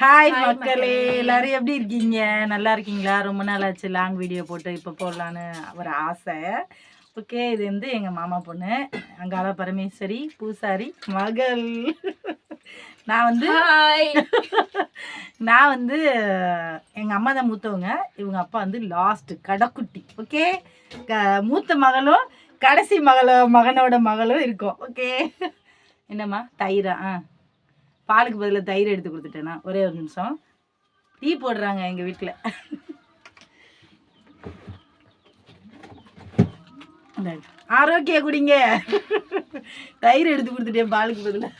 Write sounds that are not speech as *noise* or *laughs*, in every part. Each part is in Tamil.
ஹாய் மக்களே. எல்லாரும் எப்படி இருக்கீங்க? நல்லா இருக்கீங்களா? ரொம்ப நாள் ஆச்சு லாங் வீடியோ போட்டு இப்போ போடலான்னு ஒரு ஆசை. ஓகே இது வந்து எங்கள் மாமா பொண்ணு அங்காள பரமேஸ்வரி பூசாரி மகள். நான் வந்து ஹாய் நான் வந்து எங்கள் அம்மா தான் மூத்தவங்க. இவங்க அப்பா வந்து லாஸ்ட் கடைக்குட்டி. ஓகே க மூத்த மகளும் கடைசி மகளோ மகனோட மகளும் இருக்கும். ஓகே என்னம்மா? தயிரா? ஆ. பாலுக்கு பதிலாக தயிர் எடுத்து கொடுத்துட்டேனா. ஒரே ஒரு நிமிஷம். டீ போடுறாங்க எங்கள் வீட்டில். ஆரோக்கிய குடிங்க. தயிர் எடுத்து கொடுத்துட்டேன் பாலுக்கு பதிலாக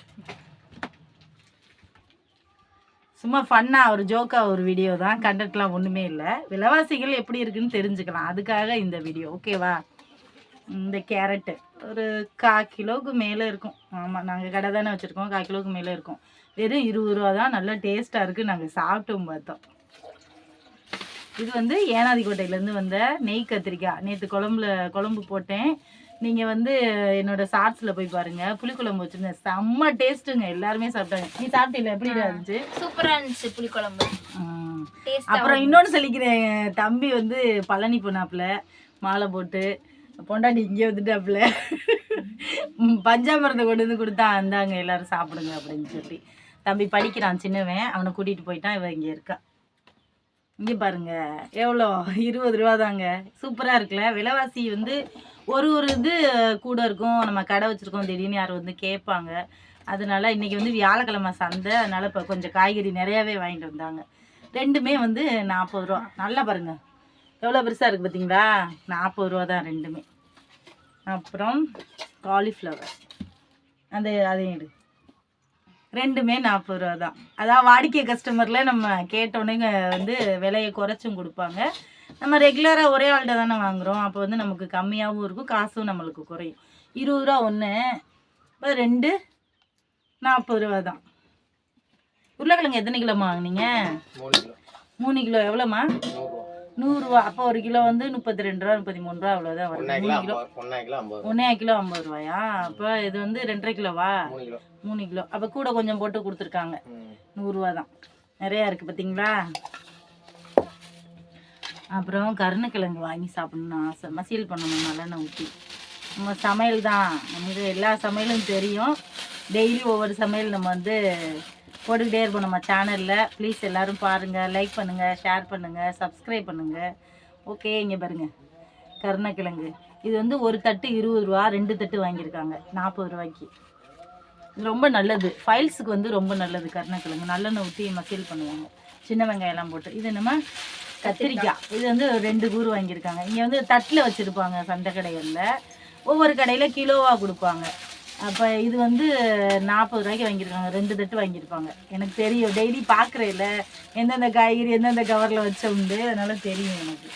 சும்மா ஃபன்னாக ஒரு ஜோக்காக ஒரு வீடியோ தான். கண்டென்ட்லாம் ஒன்றுமே இல்லை. விலைவாசிகள் எப்படி இருக்குன்னு தெரிஞ்சுக்கலாம். அதுக்காக இந்த வீடியோ ஓகேவா இந்த கேரட்டு ஒரு கா கிலோவுக்கு மேலே இருக்கும். ஆமாம் நாங்கள் கடை தானே வச்சுருக்கோம். கா கிலோவுக்கு மேலே இருக்கும். வெறும் இருபது ரூபா தான். நல்லா டேஸ்ட்டாக இருக்குது நாங்கள் சாப்பிட்டோம் பார்த்தோம். இது வந்து ஏனாதிக்கோட்டையிலேருந்து வந்த நெய் கத்திரிக்காய். நேற்று குழம்புல குழம்பு போட்டேன். நீங்கள் வந்து என்னோட ஷார்ட்ஸில் போய் பாருங்கள் புளிக்குழம்பு வச்சுருந்தேன். செம்ம டேஸ்ட்டுங்க. எல்லாருமே சாப்பிட்டாங்க. நீ சாப்பிட்டீங்களா எப்படி இருந்துச்சு? சூப்பரா இருந்துச்சு புளிக்குழம்பு. அப்புறம் இன்னொன்று சொல்லிக்கிறேன். தம்பி வந்து பழனி போனாப்புல. மாலை போட்டு. பொண்டாட்டி இங்கே வந்துட்டாப்புல. ம், பஞ்சாமிரத்தை கொண்டு வந்து கொடுத்தா அந்தாங்க எல்லாரும் சாப்பிடுங்க அப்படின்னு சொல்லி. தம்பி படிக்கிறான் சின்னவன். அவனை கூட்டிகிட்டு போயிட்டான் இவன் இங்கே இருக்கா. இங்கே பாருங்க எவ்வளோ? இருபது ரூபா தாங்க. சூப்பராக இருக்குல்ல? விலைவாசி வந்து ஒரு ஒரு இது கூட இருக்கும். நம்ம கடை வச்சுருக்கோம் திடீர்னு யாரும் வந்து கேட்பாங்க. அதனால இன்றைக்கி வந்து வியாழக்கிழமை சந்தை. அதனால் இப்போ கொஞ்சம் காய்கறி நிறையாவே வாங்கிட்டு வந்தாங்க. ரெண்டுமே வந்து நாற்பது ரூபா. நல்லா பாருங்கள் எவ்வளோ பெருசாக இருக்குது பார்த்தீங்களா நாற்பது ரூபா தான் ரெண்டுமே. அப்புறம் காலிஃப்ளவர் அந்த அதையும் எடு. ரெண்டுமே நாற்பது ரூபா தான். அதான் வாடிக்கை கஸ்டமரில் நம்ம கேட்டோன்னே வந்து விலையை குறைச்சும் கொடுப்பாங்க. நம்ம ரெகுலராக ஒரே ஆள்கிட்ட தானே வாங்குகிறோம் அப்போ வந்து நமக்கு கம்மியாகவும் இருக்கும் காசும் நம்மளுக்கு குறையும். இருபது ரூபா ஒன்று இப்போ ரெண்டு நாற்பது ரூபா தான். உருளைக்கிழங்கு எத்தனை கிலோமா வாங்குனீங்க? மூணு கிலோ. மூணு கிலோ. எவ்வளோம்மா? நூறுரூவா அப்போ ஒரு கிலோ வந்து முப்பத்தி ரெண்டு ரூபா முப்பத்தி மூணு ரூபா அவ்வளோதான் ஒன்றரை மூணு கிலோ. ஒன்றே கிலோ ஐம்பது ரூபாயா? அப்போ இது வந்து ரெண்டரை கிலோவா? மூணு கிலோ. அப்போ கூட கொஞ்சம் போட்டு கொடுத்துருக்காங்க. நூறுரூவா தான் நிறையா இருக்குது பார்த்தீங்களா அப்புறம் கருணக்கிழங்கு வாங்கி சாப்பிடணும்னு ஆசை. மசியல் பண்ணணும் நல்லெண்ணெய் ஊற்றி நம்ம சமையல் தான் நமக்கு எல்லா சமையலும் தெரியும். டெய்லி ஒவ்வொரு சமையல் நம்ம வந்து போட்டுக்கிட்டே இருப்போம் நம்ம சேனலில் ப்ளீஸ் எல்லோரும் பாருங்கள் லைக் பண்ணுங்கள் ஷேர் பண்ணுங்கள் சப்ஸ்கிரைப் பண்ணுங்கள் ஓகே இங்கே பாருங்கள் கருணக்கிழங்கு. இது வந்து ஒரு தட்டு இருபது ரூபா ரெண்டு தட்டு வாங்கியிருக்காங்க. நாற்பது ரூபாய்க்கு. இது ரொம்ப நல்லது. ஃபைல்ஸுக்கு வந்து ரொம்ப நல்லது கருணக்கிழங்கு. நல்லெண்ணெய் ஊற்றி மசியல் பண்ணுவாங்க. சின்ன வெங்காயம்லாம் போட்டு. இது என்னமா கத்திரிக்காய். இது வந்து ரெண்டு கூறு வாங்கியிருக்காங்க. இங்கே வந்து தட்டில் வச்சுருப்பாங்க சண்டை கடைகளில். ஒவ்வொரு கடையில் கிலோவாக கொடுப்பாங்க. அப்போ இது வந்து நாற்பது ரூபாய்க்கு வாங்கியிருக்காங்க. ரெண்டு தட்டு வாங்கியிருப்பாங்க. எனக்கு தெரியும். டெய்லி பார்க்குறேன்ல. எந்தெந்த காய்கறி எந்தெந்த கவரில் வச்ச உண்டு. அதனால தெரியும் எனக்கு.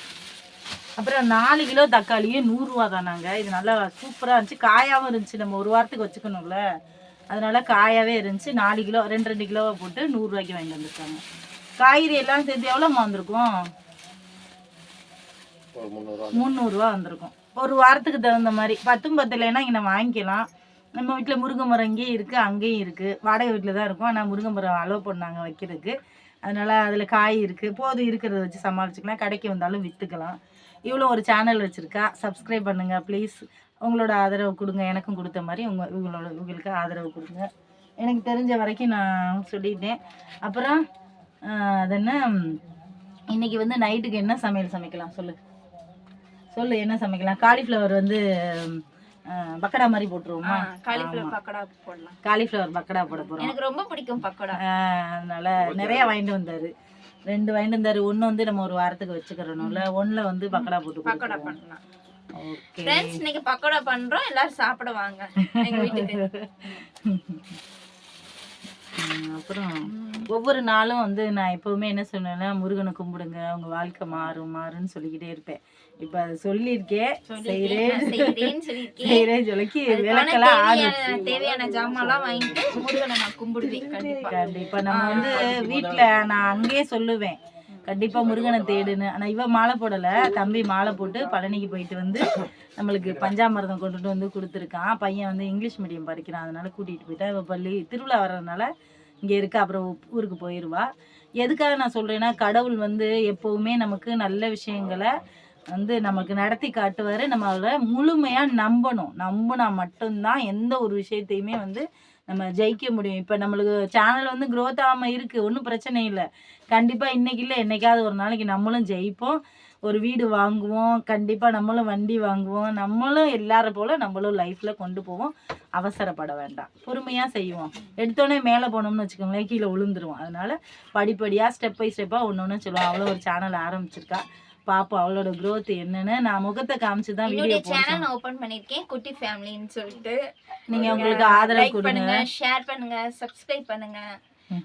அப்புறம் நாலு கிலோ தக்காளியும் நூறுரூவா தானாங்க. இது நல்லா சூப்பராக இருந்துச்சு. காயாகவும் இருந்துச்சு. நம்ம ஒரு வாரத்துக்கு வச்சுக்கணும்ல. அதனால காயாவே இருந்துச்சு. நாலு கிலோ ரெண்டு ரெண்டு கிலோவை போட்டு நூறுரூவாய்க்கு வாங்கிட்டு வந்திருக்காங்க. காய்கறி எல்லாம் சேர்த்து எவ்வளோம்மா வந்திருக்கும்? முந்நூறுரூவா வந்திருக்கும். ஒரு வாரத்துக்கு தகுந்த மாதிரி. பத்தும் பத்தலைன்னா இங்கே நம்ம வாங்கிக்கலாம். நம்ம வீட்டில் முருங்கை மரம் இங்கேயும் இருக்குது அங்கேயும் இருக்குது வாடகை வீட்டில் தான் இருக்கும். ஆனால் முருங்கை மரம் அலோவ் பண்ணாங்க வைக்கிறதுக்கு. அதனால் அதில் காய் இருக்குது போதும் இருக்கிறத வச்சு சமாளிச்சுக்கலாம். கடைக்கு வந்தாலும் விற்றுக்கலாம் இவ்வளோ ஒரு சேனல் வச்சுருக்கா. சப்ஸ்கிரைப் பண்ணுங்கள் ப்ளீஸ் உங்களோட ஆதரவு கொடுங்க. எனக்கும் கொடுத்த மாதிரி உங்கள் இவங்களோட இவங்களுக்கு ஆதரவு கொடுங்க. எனக்கு தெரிஞ்ச வரைக்கும் நான் சொல்லிட்டேன். அப்புறம் அது என்ன? இன்னைக்கு வந்து நைட்டுக்கு என்ன சமையல் சமைக்கலாம் சொல்லு? சொல்லு என்ன சமைக்கலாம்? காலிஃப்ளவர் வந்து பக்கடா மாதிரி போட்டுருவோமா? காலிஃப்ளவர் பக்கோடா போடலாம். காலிஃப்ளவர் பக்கடா போட போகிறோம் எனக்கு ரொம்ப பிடிக்கும் பக்கோடா. அதனால நிறைய வாங்கிட்டு வந்தாரு. ரெண்டு வாங்கிட்டு வந்தாரு. ஒன்று வந்து நம்ம ஒரு வாரத்துக்கு வச்சுக்கிறோம்ல ஒன்றில் வந்து பக்கடா போட்டு பக்கோடா பண்ணலாம். ஓகே. ஃப்ரெண்ட்ஸ் இன்னைக்கு பக்கோடா பண்றோம். எல்லாரும் சாப்பிட வாங்க. எங்க வீட்டுக்கு. *laughs* அப்புறம் ஒவ்வொரு நாளும் வந்து நான் எப்பவுமே என்ன சொன்னேன்னா முருகனை கும்பிடுங்க உங்க வாழ்க்கை மாறும் மாறும்னு சொல்லிக்கிட்டே இருப்பேன். இப்ப அதை சொல்லியிருக்கேன் செய்கிறேன் செய்கிறேன் அதுக்கான விளக்கெல்லாம் தேவையான ஜாமான்லாம் வாங்கிட்டு முருகனை நான் கும்பிடுவேன் கண்டிப்பா. கண்டிப்பா. நம்ம வந்து வீட்ல நான் அங்கேயே சொல்லுவேன். கண்டிப்பா முருகனை தேடுன்னு. ஆனா இவ மாலை போடல. தம்பி மாலை போட்டு பழனிக்கு போயிட்டு வந்து நம்மளுக்கு பஞ்சாமிர்தம் கொண்டுட்டு வந்து கொடுத்துருக்கான். பையன் வந்து இங்கிலீஷ் மீடியம் படிக்கிறான். அதனால கூட்டிட்டு போயிட்டா இவ பள்ளி திருவிழா வர்றதுனால இங்கே இருக்க. அப்புறம் ஊருக்கு போயிடுவா எதுக்காக நான் சொல்கிறேன்னா கடவுள் வந்து எப்போவுமே நமக்கு நல்ல விஷயங்களை வந்து நமக்கு நடத்தி காட்டுவார். நம்ம அதில் முழுமையாக நம்பணும். நம்பினா மட்டும்தான் எந்த ஒரு விஷயத்தையுமே வந்து நம்ம ஜெயிக்க முடியும். இப்போ நம்மளுக்கு சேனல் வந்து க்ரோத் ஆகாமல் இருக்குது ஒன்றும் பிரச்சனை இல்லை. கண்டிப்பாக இன்றைக்கி இல்லை. என்றைக்காவது ஒரு நாளைக்கு நம்மளும் ஜெயிப்போம். ஒரு வீடு வாங்குவோம். கண்டிப்பாக நம்மளும் வண்டி வாங்குவோம். நம்மளும் எல்லாரும் போல் நம்மளும் லைஃப்பில் கொண்டு போவோம். அவசரப்பட வேண்டாம். பொறுமையாக செய்வோம். எடுத்தோடனே மேலே போனோம்னு வச்சுக்கோங்களேன். கீழே விழுந்துருவோம். அதனால் படிப்படியாக ஸ்டெப் பை ஸ்டெப்பாக ஒன்று ஒன்று சொல்லுவோம். அவ்வளோ ஒரு சேனல் ஆரம்பிச்சிருக்கா. பாப்போம் அவளோட growth என்னன்னு. நான் முகத்தை காமிச்சு தான் வீடியோ சேனல் ஓபன் பண்ணிருக்கேன் குட்டி ஃபேமிலின்னு சொல்லிட்டு. நீங்கள் உங்களுக்கு ஆதரவு கொடுங்க. ஷேர் பண்ணுங்க சப்ஸ்கிரைப் பண்ணுங்க.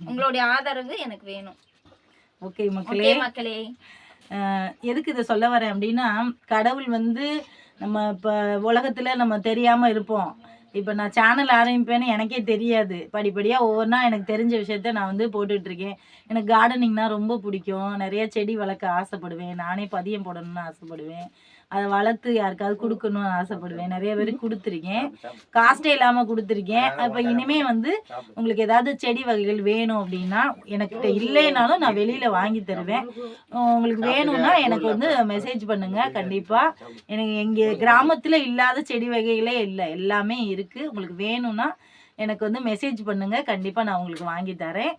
உங்களுடைய ஆதரவு எனக்கு வேணும். ஓகே மக்களே. மக்களே. எதுக்கு இதை சொல்ல வரேன் அப்படின்னா கடவுள் வந்து நம்ம இப்போ உலகத்தில் நம்ம தெரியாமல் இருப்போம். இப்போ நான் சேனல் ஆரம்பிப்பேன்னு எனக்கே தெரியாது. படிப்படியாக ஒவ்வொன்றா எனக்கு தெரிஞ்ச விஷயத்த நான் வந்து போட்டுட்ருக்கேன். எனக்கு கார்டனிங்னால் ரொம்ப பிடிக்கும். நிறைய செடி வளர்க்க ஆசைப்படுவேன். நானே பதியம் போடணும்னு ஆசைப்படுவேன். அதை வளர்த்து யாருக்காவது கொடுக்கணும்னு ஆசைப்படுவேன். நிறைய பேருக்கு கொடுத்துருக்கேன். காஸ்ட்டே இல்லாமல் கொடுத்துருக்கேன். அப்போ இனிமே வந்து உங்களுக்கு ஏதாவது செடி வகைகள் வேணும் அப்படின்னா எனக்கிட்ட இல்லைனாலும் நான் வெளியில் வாங்கி தருவேன். உங்களுக்கு வேணும்னா எனக்கு வந்து மெசேஜ் பண்ணுங்க. கண்டிப்பாக எனக்கு எங்கள் கிராமத்தில் இல்லாத செடி வகைகளே இல்லை. எல்லாமே இருக்குது உங்களுக்கு வேணும்னா எனக்கு வந்து மெசேஜ் பண்ணுங்க. கண்டிப்பாக நான் உங்களுக்கு வாங்கி தரேன்.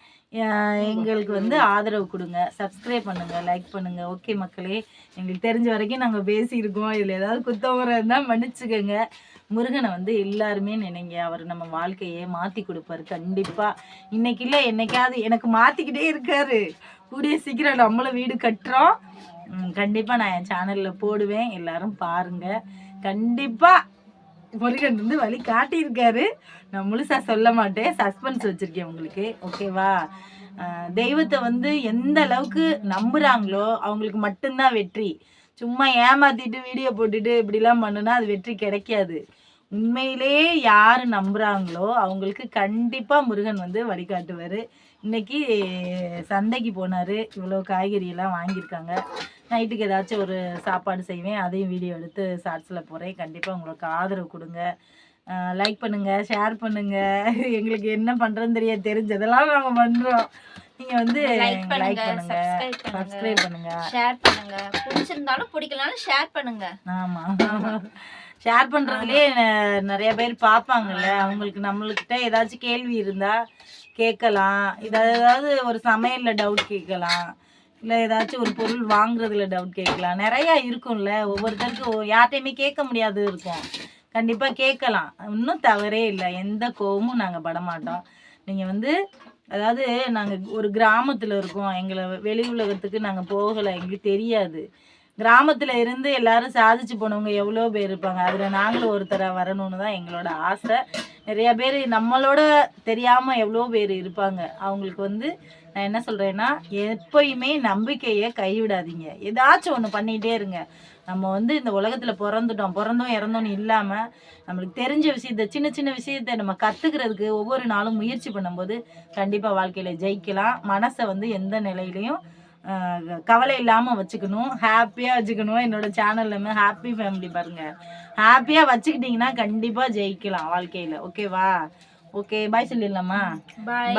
எங்களுக்கு வந்து ஆதரவு கொடுங்க. சப்ஸ்கிரைப் பண்ணுங்க லைக் பண்ணுங்க. ஓகே மக்களே எங்களுக்கு தெரிஞ்ச வரைக்கும் நாங்கள் பேசியிருக்கோம். இதில் ஏதாவது குத்தவரை இருந்தால் மன்னிச்சுக்கோங்க. முருகனை வந்து எல்லாருமே நினைங்க. அவர் நம்ம வாழ்க்கையை மாற்றி கொடுப்பாரு. கண்டிப்பாக இன்னைக்கு இல்லை என்னைக்காவது எனக்கு மாற்றிக்கிட்டே இருக்காரு. கூடிய சீக்கிரம் நம்மளும் வீடு கட்டுறோம். கண்டிப்பாக நான் என் சேனலில் போடுவேன். எல்லாரும் பாருங்கள் கண்டிப்பாக முருகன் வந்து வழி காட்டியிருக்காரு. நான் முழுசாக சொல்ல மாட்டேன். சஸ்பென்ஸ் வச்சுருக்கேன் உங்களுக்கு. ஓகேவா தெய்வத்தை வந்து எந்த அளவுக்கு நம்புகிறாங்களோ அவங்களுக்கு மட்டும்தான் வெற்றி. சும்மா ஏமாத்திட்டு வீடியோ போட்டுட்டு இப்படிலாம் பண்ணுனா அது வெற்றி கிடைக்காது. உண்மையிலே யார் நம்புகிறாங்களோ அவங்களுக்கு கண்டிப்பாக முருகன் வந்து வழிகாட்டுவார் இன்னைக்கு சந்தைக்கு போனார். இவ்வளோ காய்கறியெல்லாம் வாங்கியிருக்காங்க. நைட்டுக்கு ஏதாச்சும் ஒரு சாப்பாடு செய்வேன். அதையும் வீடியோ எடுத்து ஷார்ட்ஸில் போகிறேன் கண்டிப்பாக உங்களுக்கு ஆதரவு கொடுங்க. லைக் பண்ணுங்கள் ஷேர் பண்ணுங்கள் எங்களுக்கு என்ன பண்ணுறதுன்னு தெரியாது. தெரிஞ்சதெல்லாம் நாங்கள் பண்ணுறோம் நீங்கள் வந்து லைக் லைக் பண்ணுங்க பண்ணுங்கள் சப்ஸ்கிரைப் பண்ணுங்க. சப்ஸ்கிரைப் பண்ணுங்கள் ஷேர் பண்ணுங்க. பிடிச்சிருந்தாலும் பிடிக்கலனாலும் ஷேர் பண்ணுங்க. ஆமாம் ஷேர் பண்ணுறதுலே நிறைய பேர் பார்ப்பாங்கல்ல. அவங்களுக்கு நம்மளுக்கிட்ட ஏதாச்சும் கேள்வி இருந்தால் கேட்கலாம். இதை ஏதாவது ஒரு சமையலில் டவுட் கேட்கலாம். இல்லை ஏதாச்சும் ஒரு பொருள் வாங்குறதுல டவுட் கேட்கலாம். நிறையா இருக்கும்ல. ஒவ்வொருத்தருக்கும் யார்ட்டையுமே கேட்க முடியாது இருக்கும். கண்டிப்பாக கேட்கலாம். இன்னும் தவறே இல்லை. எந்த கோவமும் நாங்கள் படமாட்டோம். நீங்கள் வந்து அதாவது நாங்கள் ஒரு கிராமத்தில் இருக்கோம். எங்களை வெளி உலகத்துக்கு நாங்கள் போகலை. எங்களுக்கு தெரியாது. கிராமத்தில் இருந்து எல்லாரும் சாதிச்சு போனவங்க எவ்வளோ பேர் இருப்பாங்க. அதில் நாங்களும் ஒருத்தராக வரணும்னு தான் எங்களோட ஆசை. நிறையா பேர் நம்மளோட தெரியாமல் எவ்வளோ பேர் இருப்பாங்க. அவங்களுக்கு வந்து நான் என்ன சொல்கிறேன்னா எப்பயுமே நம்பிக்கையை கைவிடாதீங்க. ஏதாச்சும் ஒன்று பண்ணிகிட்டே இருங்க. நம்ம வந்து இந்த உலகத்தில் பிறந்துட்டோம். பிறந்தோம் இறந்தோன்னு இல்லாமல் நம்மளுக்கு தெரிஞ்ச விஷயத்த சின்ன சின்ன விஷயத்த நம்ம கற்றுக்கிறதுக்கு ஒவ்வொரு நாளும் முயற்சி பண்ணும்போது கண்டிப்பாக வாழ்க்கையில் ஜெயிக்கலாம். மனசை வந்து எந்த நிலையிலையும் கவலை இல்லாமல் வச்சுக்கணும். ஹாப்பியாக வச்சுக்கணும். என்னோட சேனல்லுமே ஹாப்பி ஃபேமிலி பாருங்கள் ஹாப்பியாக வச்சுக்கிட்டிங்கன்னா கண்டிப்பாக ஜெயிக்கலாம் வாழ்க்கையில். ஓகேவா ஓகே பாய் சொல்லிடலாமா? பாய்